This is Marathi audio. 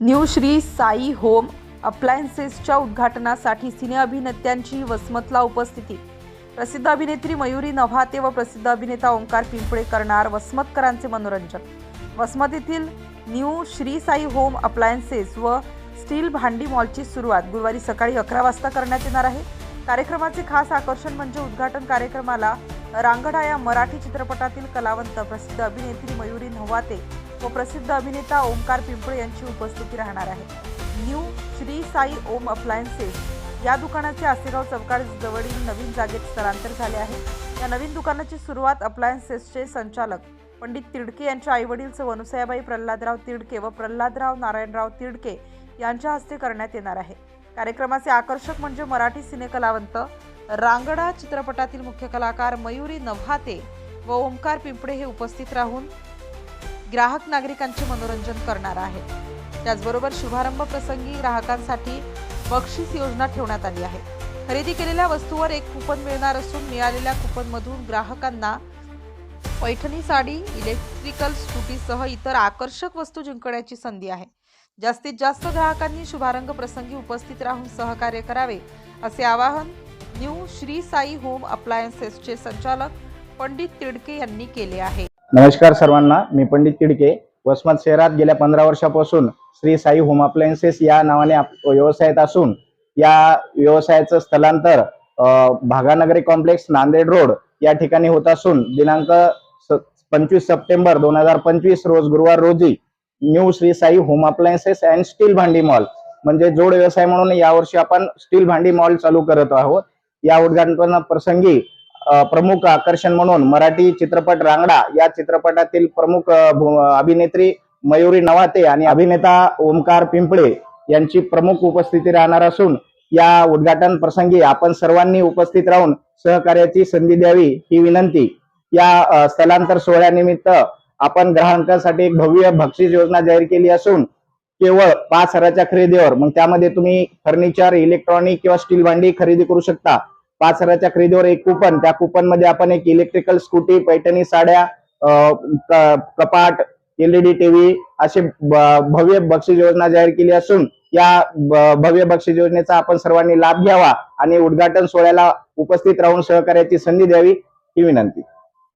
न्यू श्री साई होम अप्लायन्सेसच्या उद्घाटनासाठी सिने अभिनेत्यांची वसमतला उपस्थिती. प्रसिद्ध अभिनेत्री मयुरी नव्हाते व प्रसिद्ध अभिनेता ओंकार पिंपळे करणार वसमतकरांचे मनोरंजन. वसमत येथील new Shri Sai home appliances व स्टील भांडी मॉलची सुरुवात गुरुवारी सकाळी अकरा वाजता करण्यात येणार आहे. कार्यक्रमाचे खास आकर्षण म्हणजे उद्घाटन कार्यक्रमाला रांगडा या मराठी चित्रपटातील कलावंत प्रसिद्ध अभिनेत्री मयुरी नव्हाते व प्रसिद्ध अभिनेता ओमकार पिंपळे यांची उपस्थिती राहणार आहे. New Shri Sai home appliances या दुकानाचे आसेगाव चौकाड जवळील नवीन जागेत स्थलांतर झाले आहे. या नवीन दुकानाची सुरुवात अप्लायन्सेसचे संचालक पंडित तिडके यांच्या आईवडील सौ अनुसयाबाई प्रल्हादराव तिडके व प्रल्हादराव नारायणराव तिडके यांच्या हस्ते करण्यात येणार आहे. कार्यक्रमाचे आकर्षक म्हणजे मराठी सिनेकलावंत रांगडा चित्रपटातील मुख्य कलाकार मयुरी नव्हाते व ओमकार पिंपळे हे उपस्थित राहून ग्राहक नागरिकांचे मनोरंजन करणार आहे. त्याचबरोबर शुभारंभ प्रसंगी ग्राहकांसाठी बक्षीस योजना ठेवण्यात आली आहे. खरेदी केलेल्या वस्तूवर एक कुपन मिळणार असून मिळालेल्या कुपनमधून ग्राहकांना पैठणी साडी इलेक्ट्रिकल स्कूटीसह इतर आकर्षक वस्तू जिंकण्याची संधी आहे. जास्तीत जास्त ग्राहकांनी शुभारंभ प्रसंगी उपस्थित राहून सहकार्य करावे असे आवाहन न्यू श्री साई होम अप्लायन्सेसचे संचालक पंडित तिडके यांनी केले आहे. नमस्कार सर्वांना मी पंडित तिडके. वसमत शहरात गेल्या पंधरा वर्षापासून श्री साई होम अप्लायन्सेस या नावाने आप- व्यवसायात असून या व्यवसायाचं स्थलांतर भागानगरी कॉम्प्लेक्स नांदेड रोड या ठिकाणी होत असून दिनांक पंचवीस सप्टेंबर दोन हजार पंचवीस रोज गुरुवार रोजी new Shri Sai home appliances and steel भांडी मॉल म्हणजे जोड व्यवसाय म्हणून यावर्षी आपण स्टील भांडी मॉल चालू करत आहोत. या उद्घाटन प्रसंगी प्रमुख आकर्षण म्हणून मराठी चित्रपट रांगडा या चित्रपटातील प्रमुख अभिनेत्री मयुरी नवाते आणि अभिनेता ओमकार पिंपळे यांची प्रमुख उपस्थिती राहणार असून या उद्घाटन प्रसंगी आपण सर्वांनी उपस्थित राहून सहकार्याची संधी द्यावी ही विनंती. या स्थलांतर सोहळ्यानिमित्त आपण ग्राहकांसाठी एक भव्य बक्षीस योजना जाहीर केली असून केवळ पाच हजाराच्या खरेदीवर मग त्यामध्ये तुम्ही फर्निचर इलेक्ट्रॉनिक किंवा स्टील भांडी खरेदी करू शकता. पाच हजाराच्या खरेदीवर एक कुपन त्या कुपनमध्ये आपण एक इलेक्ट्रिकल स्कूटी पैठणी साड्या कपाट एलईडी टीव्ही अशी भव्य बक्षीस योजना जाहीर केली असून या भव्य बक्षीस योजनेचा आपण सर्वांनी लाभ घ्यावा आणि उद्घाटन सोहळ्याला उपस्थित राहून सहकार्याची संधी द्यावी ही विनंती.